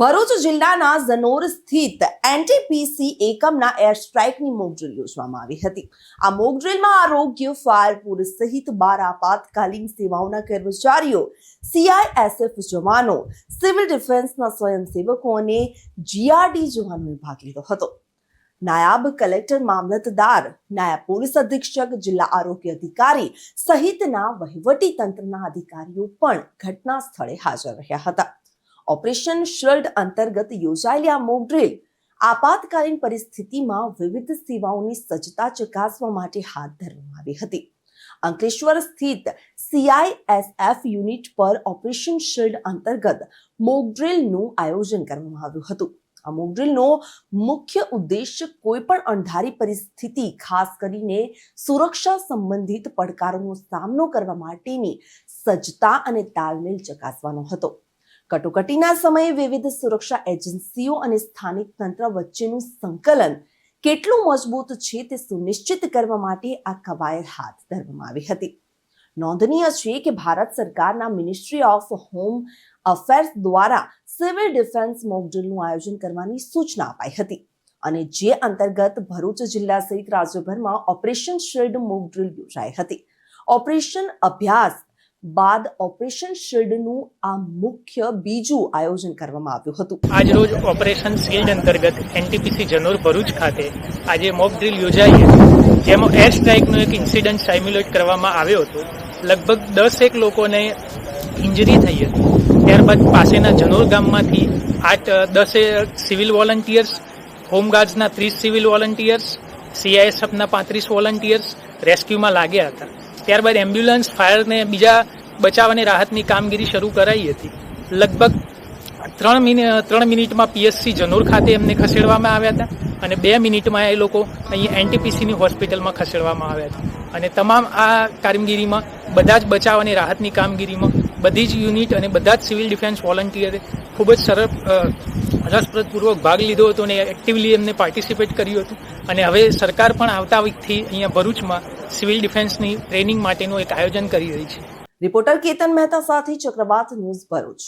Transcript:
ભરૂચ જિલ્લાના ઝનોર સ્થિત એનટીપીસી એકમના એર સ્ટ્રાઇકની મોક ડ્રીલ યોજવામાં આવી હતી. આ મોક ડ્રીલમાં આરોગ્ય, ફાયર પોલીસ સહિત બાર આપાતકાલીન સેવાઓના કર્મચારીઓ સીઆઈએસએફ જવાનો, સિવિલ ડિફેન્સના સ્વયંસેવકો અને જીઆરડી જવાનોએ ભાગ લીધો હતો. નાયબ કલેક્ટર મામલતદાર, નાયબ પોલીસ અધિક્ષક, જિલ્લા આરોગ્ય અધિકારી સહિતના વહીવટી તંત્રના અધિકારીઓ પણ ઘટના સ્થળે હાજર રહ્યા હતા. ઓપરેશન શિલ્ડ અંતર્ગત યોજાયેલી આ મોક ડ્રિલ આપાતકાલીન પરિસ્થિતિમાં વિવિધ સેવાઓની સજ્જતા ચકાસવા માટે હાથ ધરવામાં આવી હતી. અંકલેશ્વર સ્થિત સીઆઈએસએફ યુનિટ પર ઓપરેશન શિલ્ડ અંતર્ગત મોક ડ્રિલનું આયોજન કરવામાં આવ્યું હતું. આ મોક ડ્રિલનો મુખ્ય ઉદ્દેશ્ય કોઈ પણ અણધારી પરિસ્થિતિ, ખાસ કરીને સુરક્ષા સંબંધિત પડકારોનો સામનો કરવા માટેની સજ્જતા અને તાલમેલ ચકાસવાનો હતો. કટોકટીના સમયે વિવિધ સુરક્ષા એજન્સીઓ અને સ્થાનિક તંત્ર વચ્ચેનું સંકલન કેટલું મજબૂત છે તે સુનિશ્ચિત કરવા માટે આ કવાયત હાથ ધરવામાં આવી હતી. નોંધનીય છે કે ભારત સરકારના મિનિસ્ટ્રી ઓફ હોમ અફેર્સ દ્વારા સિવિલ ડિફેન્સ મોકડ્રીલનું આયોજન કરવાની સૂચના અપાઈ હતી અને જે અંતર્ગત ભરૂચ જિલ્લા સહિત રાજ્યભરમાં ઓપરેશન શિલ્ડ મોકડ્રીલ યોજાઈ હતી. ઓપરેશન અભ્યાસ બાદ ઓપરેશન શિલ્ડનું આ મુખ્ય બીજું આયોજન કરવામાં આવ્યું હતું. આજરોજ ઓપરેશન શિલ્ડ અંતર્ગત એનટીપીસી જનોર ભરૂચ ખાતે આજે મોક ડ્રીલ યોજાઈ જેમાં એર સ્ટ્રાઇકનો એક ઇન્સિડન્ટ સાઇમ્યુલેટ કરવામાં આવ્યો હતો. લગભગ દસેક લોકોને ઇન્જરી થઈ હતી. ત્યારબાદ પાસેના જનોર ગામમાંથી આઠ, દસે સિવિલ વોલન્ટિયર્સ હોમગાર્ડ્સના ત્રીસ સિવિલ વોલન્ટિયર્સ સીઆઈએસએફના પાંત્રીસ વોલન્ટિયર્સ રેસ્ક્યુમાં લાગ્યા હતા. ત્યારબાદ એમ્બ્યુલન્સ, ફાયરને બીજા બચાવ અને રાહતની કામગીરી શરૂ કરાઈ હતી. લગભગ ત્રણ મિનિટ ત્રણ મિનિટમાં પીએસસી જનોર ખાતે એમને ખસેડવામાં આવ્યા હતા અને બે મિનિટમાં એ લોકો અહીં એનટીપીસીની હોસ્પિટલમાં ખસેડવામાં આવ્યા હતા. અને તમામ આ કામગીરીમાં બધા જ બચાવ અને રાહતની કામગીરીમાં બધી જ યુનિટ અને બધા જ સિવિલ ડિફેન્સ વોલન્ટિયરે ખૂબ જ સરળ રસપ્રદપૂર્વક ભાગ લીધો હતો અને એક્ટિવલી એમને પાર્ટિસિપેટ કર્યું હતું. અને હવે સરકાર પણ આવતા વીકથી અહીંયા ભરૂચમાં સિવિલ ડિફેન્સની ટ્રેનિંગ માટેનું એક આયોજન કરી રહી છે. રિપોર્ટર કેતન મહેતા સાથે ચક્રવાત ન્યૂઝ ભરૂચ.